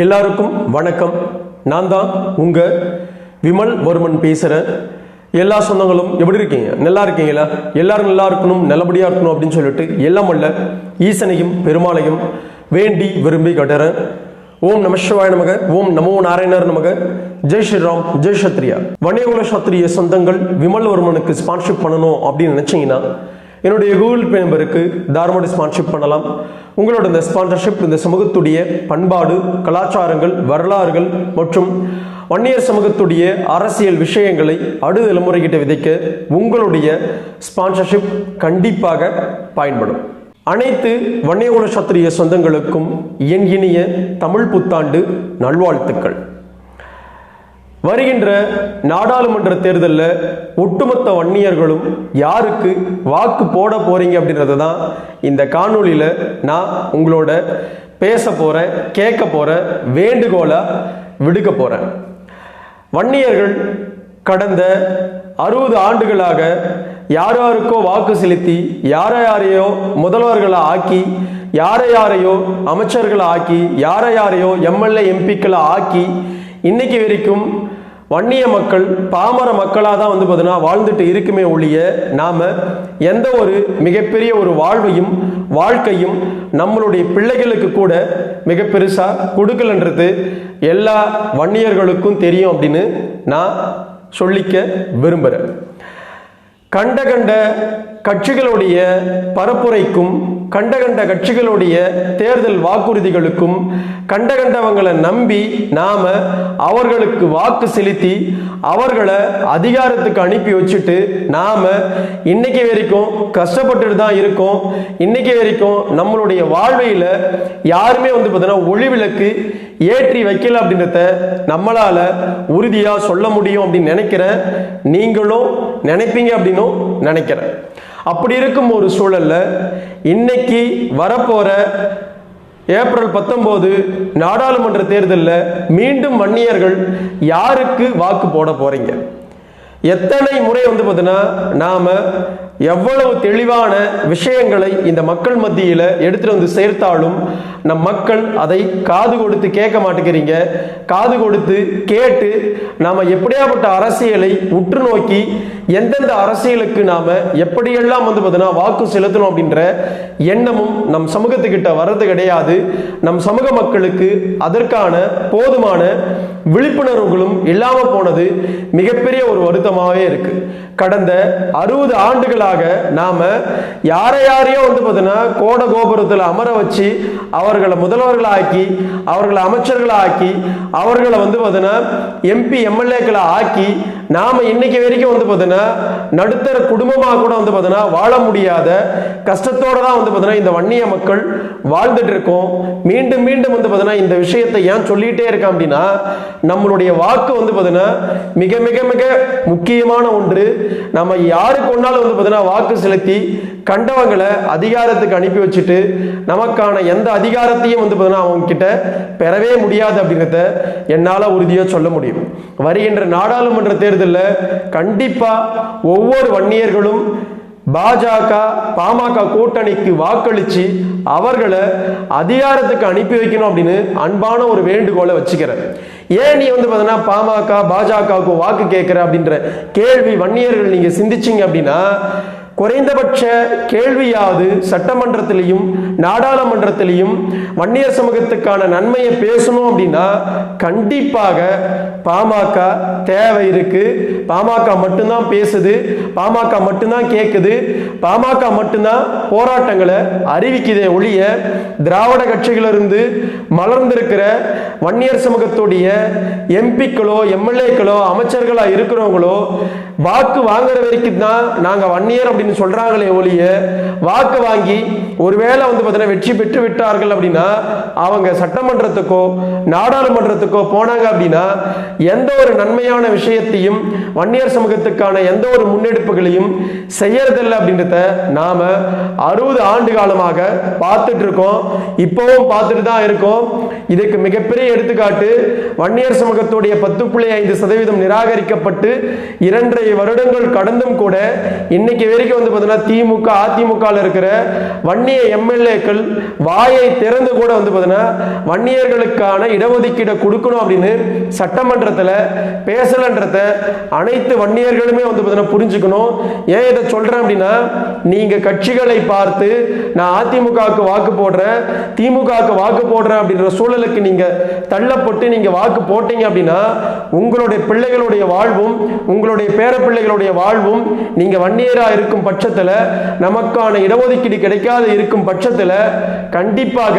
எல்லாருக்கும் வணக்கம். நான் தான் உங்க விமல் வர்மன் பேசுறேன். எல்லா சொந்தங்களும் எப்படி இருக்கீங்க? நல்லா இருக்கீங்களா? எல்லாரும் நல்லா இருக்கணும் நல்லபடியா இருக்கணும் அப்படின்னு சொல்லிட்டு எல்லாம் அல்ல ஈசனையும் பெருமாளையும் வேண்டி விரும்பி கட்டுறேன். ஓம் நமசிவாய நமக ஓம் நமோ நாராயணர் நமக. ஜெய் ஸ்ரீராம் ஜெய் சத்ரியா. வணியகுல சத்திரிய சொந்தங்கள் விமல் வர்மனுக்கு ஸ்பான்ஷிப் பண்ணணும் அப்படின்னு நினைச்சீங்கன்னா என்னுடைய கூகுள் பே நம்பருக்கு தாராளமாக ஸ்பான்ஷிப் பண்ணலாம். உங்களோட இந்த ஸ்பான்சர்ஷிப் இந்த சமூகத்துடைய பண்பாடு கலாச்சாரங்கள் வரலாறுகள் மற்றும் வன்னியர் சமூகத்துடைய அரசியல் விஷயங்களை அடுத்த தலைமுறைகிட்ட விதைக்க உங்களுடைய ஸ்பான்சர்ஷிப் கண்டிப்பாக பயன்படும். அனைத்து வன்னியகுல சத்திரிய சொந்தங்களுக்கும் என் இனிய தமிழ் புத்தாண்டு நல்வாழ்த்துக்கள். வருகின்ற நாடாளுமன்ற தேர்தலில் ஒட்டுமொத்த வன்னியர்களும் யாருக்கு வாக்கு போட போறீங்க அப்படின்றத தான் இந்த காணொளியில் நான் உங்களோட பேச போகிறேன் கேட்க போகிற வேண்டுகோளை விடுக்க போகிறேன் வன்னியர்கள் கடந்த அறுபது ஆண்டுகளாக யார் யாருக்கோ வாக்கு செலுத்தி யாரை யாரையோ முதல்வர்களை ஆக்கி யாரை யாரையோ அமைச்சர்களை ஆக்கி யாரை யாரையோ எம்எல்ஏ எம்பிக்களை ஆக்கி இன்னைக்கு வரைக்கும் வன்னிய மக்கள் பாமர மக்களாக தான் வந்து பார்த்தீங்கன்னா வாழ்ந்துட்டு இருக்குமே ஒழிய நாம் எந்த ஒரு மிகப்பெரிய ஒரு வாழ்வையும் வாழ்க்கையும் நம்மளுடைய பிள்ளைகளுக்கு கூட மிக பெருசாக கொடுக்கலன்றது எல்லா வன்னியர்களுக்கும் தெரியும் அப்படின்னு நான் சொல்லிக்க விரும்புகிறேன் கண்ட கண்ட கட்சிகளுடைய பரப்புரைக்கும் கண்ட கண்ட கட்சிகளுடைய தேர்தல் வாக்குறுதிகளுக்கும் கண்ட கண்டவங்களை நம்பி நாம் அவர்களுக்கு வாக்கு செலுத்தி அவர்களை அதிகாரத்துக்கு அனுப்பி வச்சுட்டு நாம் இன்னைக்கு வரைக்கும் கஷ்டப்பட்டுட்டு தான் இருக்கோம். இன்னைக்கு வரைக்கும் நம்மளுடைய வாழ்வையில் யாருமே வந்து பார்த்தீங்கன்னா ஒளி விளக்கு ஏற்றி வைக்கல அப்படின்றத நம்மளால உறுதியாக சொல்ல முடியும் அப்படின்னு நினைக்கிறேன். நீங்களும் நினைப்பீங்க அப்படின்னும் நினைக்கிறேன். அப்படி இருக்கும் ஒரு சூழல்ல இன்னைக்கு வரப்போற ஏப்ரல் பத்தொன்பது நாடாளுமன்ற தேர்தலில் மீண்டும் வன்னியர்கள் யாருக்கு வாக்கு போட போறீங்க? எத்தனை முறை வந்து பார்த்தீங்கன்னா நாம எவ்வளவு தெளிவான விஷயங்களை இந்த மக்கள் மத்தியில் எடுத்துட்டு வந்து சேர்த்தாலும் நம் மக்கள் அதை காது கொடுத்து கேட்க மாட்டேங்கிறீங்க. காது கொடுத்து கேட்டு நாம் எப்படியாப்பட்ட அரசியலை உற்று நோக்கி எந்தெந்த அரசியலுக்கு நாம் எப்படியெல்லாம் வந்து பார்த்தீங்கன்னா வாக்கு செலுத்தணும் அப்படின்ற எண்ணமும் நம் சமூகத்துக்கிட்ட வர்றது கிடையாது. நம் சமூக மக்களுக்கு அதற்கான போதுமான விழிப்புணர்வுகளும் இல்லாமல் போனது மிகப்பெரிய ஒரு வருத்தமாகவே இருக்குது கடந்த அறுபது ஆண்டுகளாக நாம் யாரை யாரையோ வந்து பார்த்தீங்கன்னா கோட கோபுரத்தில் அமர வச்சு அவர்களை முதல்வர்களாக்கி அவர்களை அமைச்சர்களை ஆக்கி அவர்களை வந்து பார்த்தீங்கன்னா எம்பி எம்எல்ஏக்களை ஆக்கி நாம இன்னைக்கு வரைக்கும் வந்து பார்த்தீங்கன்னா நடுத்தர குடும்பமாக கூட வந்து பார்த்தீங்கன்னா வாழ முடியாத கஷ்டத்தோட தான் வந்து பார்த்தீங்கன்னா இந்த வன்னிய மக்கள் வாழ்ந்துட்டு இருக்கோம். மீண்டும் மீண்டும் வந்து பார்த்தீங்கன்னா இந்த விஷயத்தை ஏன் சொல்லிட்டே இருக்கேன் அப்படின்னா நம்மளுடைய வாக்கு வந்து பார்த்தீங்கன்னா மிக மிக மிக முக்கியமான ஒன்று. நம்ம யாருக்கு ஒன்றாலும் வந்து பார்த்தீங்கன்னா வாக்கு செலுத்தி கண்டவங்களை அதிகாரத்துக்கு அனுப்பி வச்சுட்டு நமக்கான எந்த அதிகாரத்தையும் வந்து பார்த்தீங்கன்னா அவங்க கிட்ட பெறவே முடியாது அப்படிங்கிறத என்னால் உறுதியாக சொல்ல முடியும். வருகின்ற நாடாளுமன்ற தேர்தலில் கண்டிப்பாக ஒவ்வொரு வன்னியர்களும் பாஜக பாமக கூட்டணிக்கு வாக்களித்து அவர்களை அதிகாரத்துக்கு அனுப்பி வைக்கணும் அப்படின்னு அன்பான ஒரு வேண்டுகோளை வச்சுக்கிறேன். ஏன் நீ வந்து பார்த்தீங்கன்னா பாமக பாஜகவுக்கு வாக்கு கேட்குற அப்படின்ற கேள்வி வன்னியர்கள் நீங்கள் சிந்திச்சிங்க அப்படின்னா குறைந்தபட்ச கேள்வியாவது சட்டமன்றத்திலையும் நாடாளுமன்றத்திலையும் வன்னியர் சமூகத்துக்கான நன்மையை பேசணும் அப்படின்னா கண்டிப்பாக பாமக தேவை இருக்கு. பாமக மட்டும்தான் பேசுது. பாமக மட்டும்தான் கேட்குது பாமக மட்டும்தான் போராட்டங்களை அறிவிக்குதே ஒழிய திராவிட கட்சிகளிலிருந்து மலர்ந்திருக்கிற வன்னியர் சமூகத்துடைய எம்பிக்களோ எம்எல்ஏக்களோ அமைச்சர்களா இருக்கிறவங்களோ வாக்கு வாங்குற வரைக்கும் தான் நாங்கள் வன்னியர் அப்படின்னு சொல்றாங்களே ஒழிய வாக்கு வாங்கி ஒருவேளை வந்து பார்த்தீங்கன்னா வெற்றி பெற்று விட்டார்கள் அப்படின்னா அவங்க சட்டமன்றத்துக்கோ நாடாளுமன்றத்துக்கோ போனாங்க அப்படின்னா எந்த ஒரு நன்மையான விஷயத்தையும் வன்னியர் சமூகத்துக்கான எந்த ஒரு முன்னெடுப்புகளையும் செய்யறதில்லை அப்படின்றத நாம அறுபது ஆண்டு காலமாக பார்த்துட்டு இருக்கோம். இப்பவும் பார்த்துட்டு தான் இருக்கோம். இதுக்கு மிகப்பெரிய எடுத்துக்காட்டு வன்னியர் சமூகத்துடைய பத்து புள்ளி ஐந்து சதவீதம் நிராகரிக்கப்பட்டு இரண்டரை வருடங்கள் கடந்தும் கூட இன்னைக்கு வரைக்கும் வரைக்கும் வந்து பார்த்தீங்கன்னா திமுக அதிமுகவில் இருக்கிற வன்னிய எம்எல்ஏக்கள் வாயை திறந்து கூட வந்து பார்த்தீங்கன்னா வன்னியர்களுக்கான இடஒதுக்கீடை கொடுக்கணும் அப்படின்னு சட்டமன்றத்தில் பேசலன்றத அனைத்து வன்னியர்களுமே வந்து பார்த்தீங்கன்னா புரிஞ்சுக்கணும். ஏன் இதை சொல்கிறேன் அப்படின்னா நீங்கள் கட்சிகளை பார்த்து நான் அதிமுகவுக்கு வாக்கு போடுறேன் திமுகவுக்கு வாக்கு போடுறேன் அப்படின்ற சூழலுக்கு நீங்கள் தள்ளப்பட்டு நீங்கள் வாக்கு போட்டீங்க அப்படின்னா உங்களுடைய பிள்ளைகளுடைய வாழ்வும் உங்களுடைய பேர பிள்ளைகளுடைய வாழ்வும் நீங்கள் வன்னியராக இருக்கும் பட்சத்துல நமக்கான இடஒதுக்கீடு கிடைக்காது இருக்கும் பட்சத்தில் கண்டிப்பாக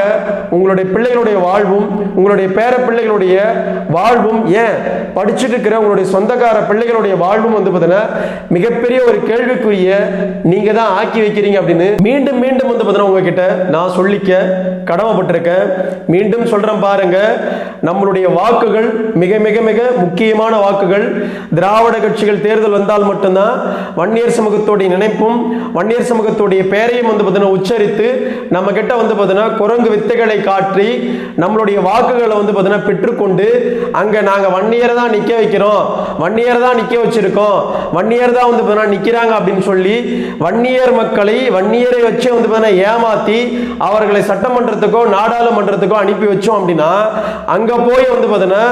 உங்களுடைய பிள்ளைகளுடைய வாழ்வும் உங்களுடைய பேர பிள்ளைகளுடைய வாழ்வும் ஏன்? படிச்சுட்டு இருக்கிற உங்களுடைய சொந்தக்கார பிள்ளைகளுடைய வாழ்வும் வந்து பார்த்தீங்கன்னா மிகப்பெரிய ஒரு கேள்விக்குரிய நீங்க தான் ஆக்கி வைக்கிறீங்க அப்படின்னு மீண்டும் மீண்டும் வந்து பார்த்தீங்கன்னா உங்ககிட்ட நான் சொல்லிக்க கடமைப்பட்டிருக்கேன். மீண்டும் சொல்றேன் பாருங்க நம்மளுடைய வாக்குகள் மிக மிக மிக முக்கியமான வாக்குகள். திராவிட கட்சிகள் தேர்தல் வந்தால் மட்டும்தான் வன்னியர் சமூகத்துடைய நினைப்பும் வன்னியர் சமூகத்துடைய பெயரையும் வந்து பார்த்தீங்கன்னா உச்சரித்து நம்ம கிட்ட வந்து பார்த்தீங்கன்னா குரங்கு வித்தைகளை காட்டி நம்மளுடைய வாக்குகளை வந்து பார்த்தீங்கன்னா பெற்றுக்கொண்டு அங்கே நாங்கள் வன்னியரை தான் நிற்க வைக்கிறோம். வன்னியரை தான் நிற்க வச்சிருக்கோம். வன்னியர் தான் வந்து பார்த்தீங்கன்னா நிற்கிறாங்க அப்படின்னு சொல்லி வன்னியர் மக்களை வன்னியரை வச்சு வந்து பார்த்தீங்கன்னா ஏமாத்தி அவர்களை சட்டமன்றத்துக்கோ நாடாளுமன்றத்துக்கோ அனுப்பி வச்சோம் அப்படின்னா அங்கே போய் வந்து பார்த்தீங்கன்னா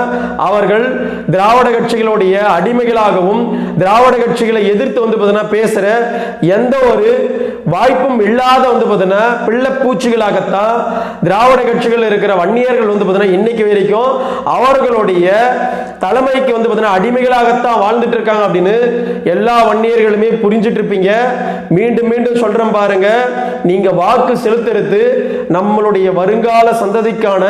அவர்கள் திராவிட கட்சிகளுடைய அடிமைகளாகவும் திராவிட கட்சிகளை எதிர்த்து வந்து பார்த்தீங்கன்னா பேசுகிற எந்த ஒரு வாய்ப்பும் இல்லாத வந்து பார்த்தீங்கன்னா பிள்ளை பூச்சிகளாகத்தான் திராவிட கட்சிகள் இருக்கிற வன்னியர்கள் வந்து பார்த்தீங்கன்னா இன்னைக்கு வரைக்கும் அவர்களுடைய தலைமைக்கு வந்து பார்த்தீங்கன்னா அடிமைகளாகத்தான் வாழ்ந்துட்டு இருக்காங்க அப்படின்னு எல்லா வன்னியர்களுமே புரிஞ்சிட்டு இருப்பீங்க. மீண்டும் மீண்டும் சொல்றேன் பாருங்க. நீங்க வாக்கு செலுத்துறது நம்மளுடைய வருங்கால சந்ததிக்கான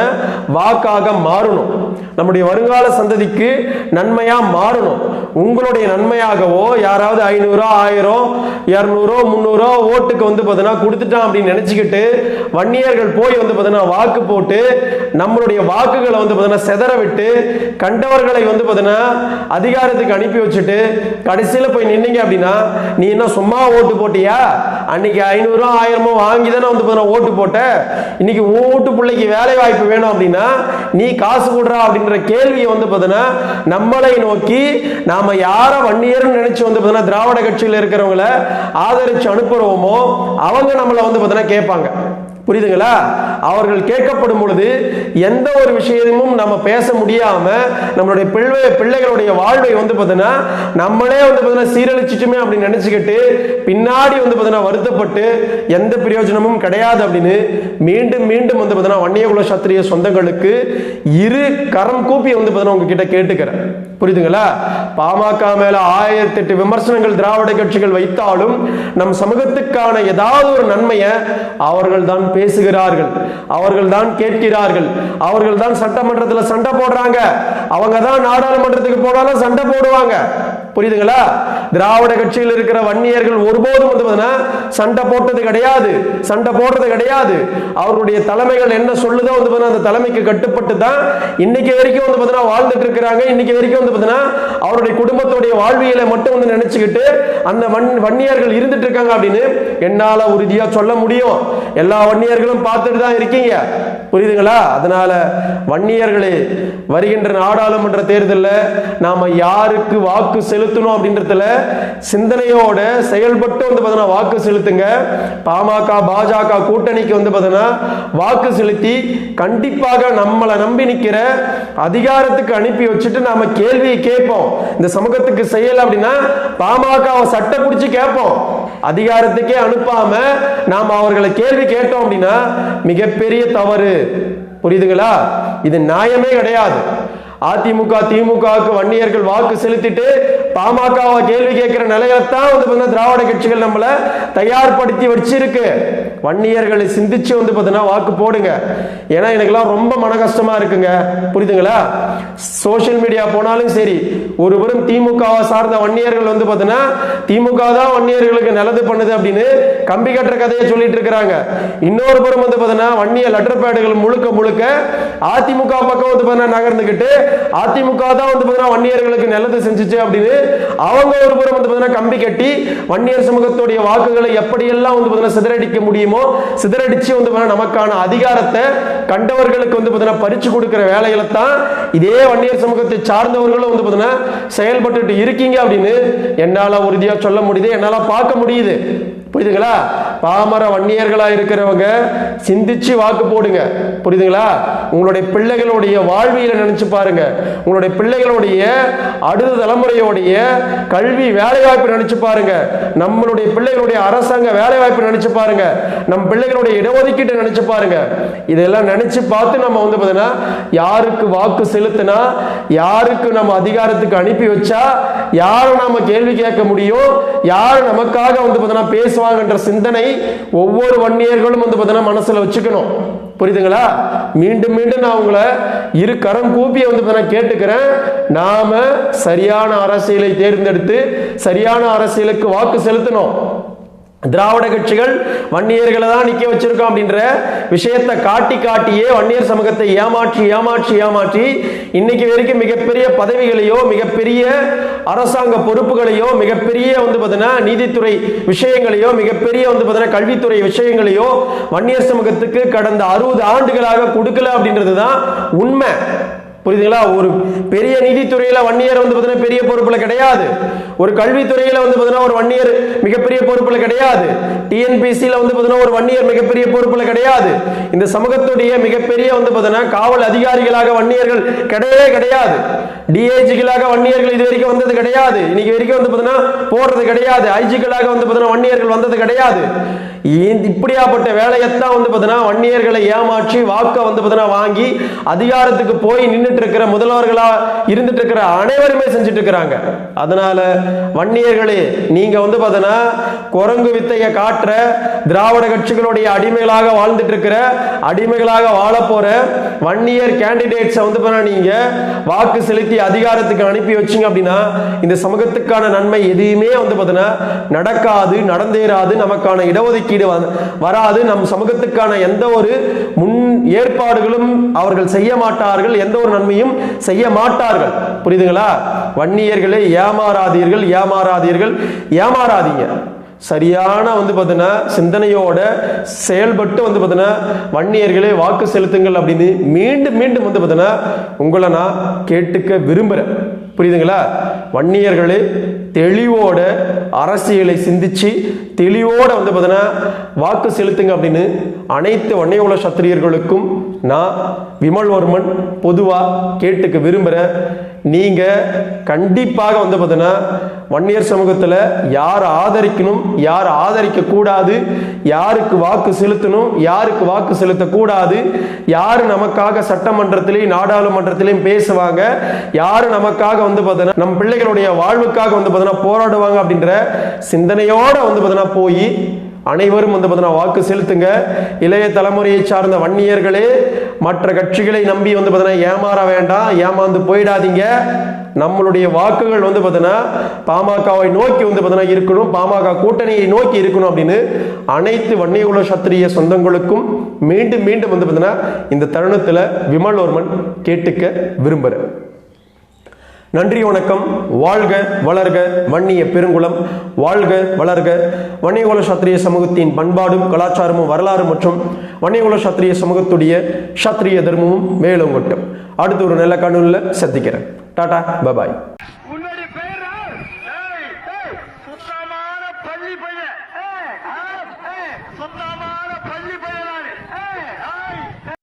வாக்காக மாறணும். நம்முடைய வருங்கால சந்ததிக்கு நன்மையா மாறணும். உங்களுடைய நன்மையாகவோ யாராவது ஐநூறோ ஆயிரம் இரநூறோ முந்நூறோ ஓட்டுக்கு வந்து பார்த்தீங்கன்னா கொடுத்துட்டான் அப்படின்னு நினச்சிக்கிட்டு வன்னியர்கள் போய் வந்து பார்த்தீங்கன்னா வாக்கு போட்டு நம்மளுடைய வாக்குகளை வந்து பார்த்தீங்கன்னா செதற விட்டு கண்டவர்களை வந்து பார்த்தீங்கன்னா அதிகாரத்துக்கு அனுப்பி வச்சுட்டு கடைசியில் போய் நின்னீங்க அப்படின்னா நீ என்ன சும்மா ஓட்டு போட்டியா? அன்னைக்கு ஐநூறோ ஆயிரமோ வாங்கி தானே வந்து பார்த்தீங்கன்னா ஓட்டு போட்ட. இன்னைக்கு உன் வீட்டு பிள்ளைக்கு வேலை வாய்ப்பு வேணும் அப்படின்னா நீ காசு கொடுறா அப்படின்ற கேள்வியை வந்து பார்த்தீங்கன்னா நம்மளை நோக்கி நான் நாம யார வன்னியர்னு நினைச்சு வந்து பார்த்தீங்கன்னா திராவிட கட்சியில் இருக்கிறவங்கள ஆதரிச்சு அனுப்புறோமோ அவங்க நம்மளை வந்து பார்த்தீங்கன்னா கேட்பாங்க. புரியுதுங்களா? அவர்கள் கேட்கப்படும் பொழுது எந்த ஒரு விஷயமும் நம்ம பேச முடியாம நம்மளுடைய பிள்ளை பிள்ளைகளுடைய வாழ்வை வந்து பார்த்தீங்கன்னா நம்மளே வந்து பார்த்தீங்கன்னா சீரழிச்சிட்டுமே அப்படின்னு நினைச்சுக்கிட்டு பின்னாடி வந்து பார்த்தீங்கன்னா வருத்தப்பட்டு எந்த பிரயோஜனமும் கிடையாது அப்படின்னு மீண்டும் மீண்டும் வந்து பார்த்தீங்கன்னா வன்னியகுல சத்திரிய சொந்தங்களுக்கு இரு கரம் கூப்பி வந்து பார்த்தீங்கன்னா உங்ககிட்ட கேட்டுக்கிறேன். புரியுதுங்களா? பாமக மேல ஆயிரத்தி எட்டு விமர்சனங்கள் திராவிட கட்சிகள் வைத்தாலும் நம் சமூகத்துக்கான ஏதாவது ஒரு நன்மையை அவர்கள் தான் பேசுகிறார்கள். அவர்கள் தான் கேட்கிறார்கள். அவர்கள் தான் சட்டமன்றத்தில் சண்டை போடுறாங்க. அவங்க தான் நாடாளுமன்றத்துக்கு போனாலும் சண்டை போடுவாங்க. புரியுதுங்களா? திராவிட கட்சியில் இருக்கிற வன்னியர்கள் ஒருபோதும் வந்து சண்டை போட்டது கிடையாது. சண்டை போடுறது கிடையாது. அவருடைய தலைமைகள் என்ன சொல்லுதோ வந்து அந்த தலைமைக்கு கட்டுப்பட்டு தான் இன்னைக்கு வரைக்கும் வந்து பார்த்தீங்கன்னா வாழ்ந்துட்டு இருக்கிறாங்க. இன்னைக்கு வரைக்கும் வந்து பார்த்தீங்கன்னா அவருடைய குடும்பத்துடைய வாழ்வியலை மட்டும் வந்து நினைச்சுக்கிட்டு அந்த வன் வன்னியர்கள் இருந்துட்டு இருக்காங்க அப்படின்னு என்னால உறுதியா சொல்ல முடியும். எல்லா வன்னியர்களும் பார்த்துட்டு தான் இருக்கீங்க. புரியுதுங்களா? அதனால வன்னியர்களே வருகின்ற நாடாளுமன்ற தேர்தலில் நாம யாருக்கு வாக்கு செலுத்தணும் அப்படின்றதுல சிந்தனையோட செயல்பட்டு வந்து பார்த்தீங்கன்னா வாக்கு செலுத்துங்க. பாமக பாஜக கூட்டணிக்கு வந்து பார்த்தீங்கன்னா வாக்கு செலுத்தி கண்டிப்பாக நம்மளை நம்பி நிற்கிற அதிகாரத்துக்கு அனுப்பி வச்சுட்டு நாம கேள்வியை கேட்போம். இந்த சமூகத்துக்கு செய்யல அப்படின்னா பாமக சட்டை பிடிச்சு கேட்போம். அதிகாரத்துக்கே அனுப்பாம நாம அவர்களை கேள்வி கேட்டோம் அப்படின்னா மிகப்பெரிய தவறு. புரியுதுங்களா? இது நியாயமே கிடையாது. அதிமுக திமுகவுக்கு வன்னியர்கள் வாக்கு செலுத்திட்டு பாமகவை கேள்வி கேட்கிற நிலையில்தான் வந்து பார்த்தீங்கன்னா திராவிட கட்சிகள் நம்மளை தயார்படுத்தி வச்சிருக்கு. வன்னியர்களை சிந்திச்சு வந்து பார்த்தீங்கன்னா வாக்கு போடுங்க. ஏன்னா எனக்கெல்லாம் ரொம்ப மன கஷ்டமா இருக்குங்க. புரியுதுங்களா? சோஷியல் மீடியா போனாலும் சரி ஒருபுறம் திமுகவை சார்ந்த வன்னியர்கள் வந்து பார்த்தீங்கன்னா திமுக தான் வன்னியர்களுக்கு நல்லது பண்ணுது அப்படின்னு கம்பி கட்டுற கதையை சொல்லிட்டு இருக்கிறாங்க. இன்னொரு புறம் வந்து பார்த்தீங்கன்னா வன்னிய லெட்டர் பேடுகள் முழுக்க முழுக்க அதிமுக பக்கம் வந்து பார்த்தீங்கன்னா நகர்ந்துக்கிட்டு அதிமுக தான் வந்து பார்த்தீங்கன்னா வன்னியர்களுக்கு நல்லது செஞ்சுச்சு அப்படின்னு அவங்க ஒரு புறம் வந்து பார்த்தீங்கன்னா கம்பி கட்டி வன்னியர் சமூகத்துடைய வாக்குகளை எப்படியெல்லாம் வந்து பார்த்தீங்கன்னா சிதறடிக்க முடியுமோ சிதறடிச்சு வந்து பார்த்தீங்கன்னா நமக்கான அதிகாரத்தை கண்டவர்களுக்கு வந்து பார்த்தீங்கன்னா பறிச்சு கொடுக்குற வேலையில தான் இதே அந்நியர் சமூகத்தை சார்ந்தவர்களும் வந்து பார்த்தீங்கன்னா செயல்பட்டுட்டு இருக்கீங்க அப்படின்னு என்னால உறுதியா சொல்ல முடியுது என்னால பார்க்க முடியுது. புரியுதுங்களா? பாமர வன்னியர்களா இருக்கிறவங்க சிந்திச்சு வாக்கு போடுங்க. புரியுதுங்களா? உங்களுடைய பிள்ளைகளுடைய வாழ்வியல நினைச்சு பாருங்க. உங்களுடைய பிள்ளைகளுடைய அடுத்த தலைமுறையோடைய கல்வி வேலைவாய்ப்பு நினைச்சு பாருங்க. நம்மளுடைய பிள்ளைகளுடைய அரசாங்க வேலைவாய்ப்பு நினைச்சு பாருங்க. நம் பிள்ளைகளுடைய இடஒதுக்கீட்டை நினைச்சு பாருங்க. இதெல்லாம் நினைச்சு பார்த்து நம்ம வந்து பார்த்தீங்கன்னா யாருக்கு வாக்கு செலுத்தினா யாருக்கு நம்ம அதிகாரத்துக்கு அனுப்பி வச்சா யாரை நம்ம கேள்வி கேட்க முடியும் யார் நமக்காக வந்து பார்த்தீங்கன்னா பேசுவாங்கன்ற சிந்தனை ஒவ்வொரு வன்னியர்களும் வந்து பார்த்தீங்கன்னா மனசுல வச்சுக்கணும். புரியுதுங்களா? மீண்டும் மீண்டும் நான் உங்களை இரு கரம் கூப்பிய வந்து நான் கேட்டுக்கிறேன். நாம சரியான அரசியலை தேர்ந்தெடுத்து சரியான அரசியலுக்கு வாக்கு செலுத்தணும். திராவிட கட்சிகள் வன்னியர்களை தான் நிற்க வச்சிருக்கோம் அப்படின்ற விஷயத்தை காட்டி காட்டியே வன்னியர் சமூகத்தை ஏமாற்றி ஏமாற்றி ஏமாற்றி இன்னைக்கு வரைக்கும் மிகப்பெரிய பதவிகளையோ மிகப்பெரிய அரசாங்க பொறுப்புகளையோ மிகப்பெரிய வந்து பார்த்தீங்கன்னா நீதித்துறை விஷயங்களையோ மிகப்பெரிய வந்து பார்த்தீங்கன்னா கல்வித்துறை விஷயங்களையோ வன்னியர் சமூகத்துக்கு கடந்த அறுபது ஆண்டுகளாக கொடுக்கல அப்படின்றது தான் உண்மை. புரியுதுங்களா? ஒரு பெரிய நீதித்துறையில வன்னியர் வந்து பார்த்தீங்கன்னா பெரிய பொறுப்பில் கிடையாது. ஒரு கல்வித்துறையில் வந்து பார்த்தீங்கன்னா ஒரு வன்னியர் மிகப்பெரிய பொறுப்பில் கிடையாது. டிஎன்பிசியில் வந்து பார்த்தீங்கன்னா ஒரு வன்னியர் மிகப்பெரிய பொறுப்பில் கிடையாது. இந்த சமூகத்துடைய மிகப்பெரிய வந்து பார்த்தீங்கன்னா காவல் அதிகாரிகளாக வன்னியர்கள் கிடையவே கிடையாது. டிஐஜிகளாக வன்னியர்கள் இது வரைக்கும் வந்தது கிடையாது. இன்னைக்கு வரைக்கும் வந்து பார்த்தீங்கன்னா போடுறது கிடையாது. ஐஜிகளாக வந்து பார்த்தீங்கன்னா வன்னியர்கள் வந்தது கிடையாது. இப்படியாப்பட்ட வேலையத்தான் வந்து பார்த்தீங்கன்னா வன்னியர்களை ஏமாற்றி வாக்க வந்து பார்த்தீங்கன்னா வாங்கி அதிகாரத்துக்கு போய் நின்றுட்டு இருக்கிற முதல்வர்களா இருந்துட்டு இருக்கிற அனைவருமே செஞ்சுட்டு இருக்கிறாங்க அதனால வன்னியர்களே நீங்க வந்து பார்த்தீங்கன்னா குரங்கு வித்தைய காட்டுற திராவிட கட்சிகளுடைய அடிமைகளாக வாழ்ந்துட்டு இருக்கிற அடிமைகளாக வாழ போற வன்னியர் கேண்டிடேட்ஸை வந்து பார்த்தீங்கன்னா நீங்க வாக்கு செலுத்தி அதிகாரத்துக்கு அனுப்பி வச்சீங்க அப்படின்னா இந்த சமூகத்துக்கான நன்மை எதையுமே வந்து பார்த்தீங்கன்னா நடக்காது நடந்தேறாது நமக்கான இடஒதுக்கீடு ஒதுக்கீடு வராது நம் சமூகத்துக்கான எந்த ஒரு முன் ஏற்பாடுகளும் அவர்கள் செய்ய மாட்டார்கள் எந்த ஒரு நன்மையும் செய்ய மாட்டார்கள். புரியுதுங்களா? வன்னியர்களே ஏமாறாதீர்கள் ஏமாறாதீர்கள் ஏமாறாதீங்க. சரியான வந்து பார்த்தீங்கன்னா சிந்தனையோட செயல்பட்டு வந்து பார்த்தீங்கன்னா வன்னியர்களே வாக்கு செலுத்துங்கள் அப்படின்னு மீண்டும் மீண்டும் வந்து பார்த்தீங்கன்னா உங்களை நான் கேட்டுக்க விரும்புகிறேன் புரியுதுங்களா? வன்னியர்களே தெளிவோட அரசியலை சிந்திச்சு தெளிவோட வந்து பார்த்தீங்கன்னா வாக்கு செலுத்துங்க அப்படின்னு அனைத்து வன்னியகுல சத்திரியர்களுக்கும் நான் விமல்வர்மன் பொதுவாக கேட்டுக்க விரும்புகிறேன் நீங்கள் கண்டிப்பாக வந்து பார்த்தீங்கன்னா வன்னியர் சமூகத்தில் யார் ஆதரிக்கணும் யார் ஆதரிக்க கூடாது யாருக்கு வாக்கு செலுத்தணும் யாருக்கு வாக்கு செலுத்தக்கூடாது யார் நமக்காக சட்டமன்றத்திலையும் நாடாளுமன்றத்திலையும் பேசுவாங்க யார் நமக்காக வந்து பார்த்தீங்கன்னா நம் பிள்ளைகளுடைய வாழ்வுக்காக வந்து பார்த்தீங்கன்னா போராடுவாங்க அப்படின்ற சிந்தனையோட வந்து பார்த்தீங்கன்னா போய் அனைவரும் வந்து பார்த்தீங்கன்னா வாக்கு செலுத்துங்க. இளைய தலைமுறையை சார்ந்த வன்னியர்களே மற்ற கட்சிகளை நம்பி வந்து பார்த்தீங்கன்னா ஏமாற வேண்டாம் ஏமாந்து போயிடாதீங்க. நம்மளுடைய வாக்குகள் வந்து பார்த்தீங்கன்னா பாமகவை நோக்கி வந்து பார்த்தீங்கன்னா இருக்கணும் பாமக கூட்டணியை நோக்கி இருக்கணும் அப்படின்னு அனைத்து வன்னியகுல சத்திரிய சொந்தங்களுக்கும் மீண்டும் மீண்டும் வந்து பார்த்தீங்கன்னா இந்த தருணத்தில் விமல்வர்மன் கேட்டுக்க விரும்புகிறேன் நன்றி வணக்கம். வாழ்க வளர்க வன்னிய பெருங்குளம். வாழ்க வளர்க. வன்னியகுல சத்திரிய சமூகத்தின் பண்பாடும் கலாச்சாரமும் வரலாறு மற்றும் வன்னியகுல சத்திரிய சமூகத்துடைய சத்திரிய தர்மமும் மேலும் மட்டும் அடுத்து ஒரு நல்ல காணொலியில் சந்திக்கிறேன். Tata bye.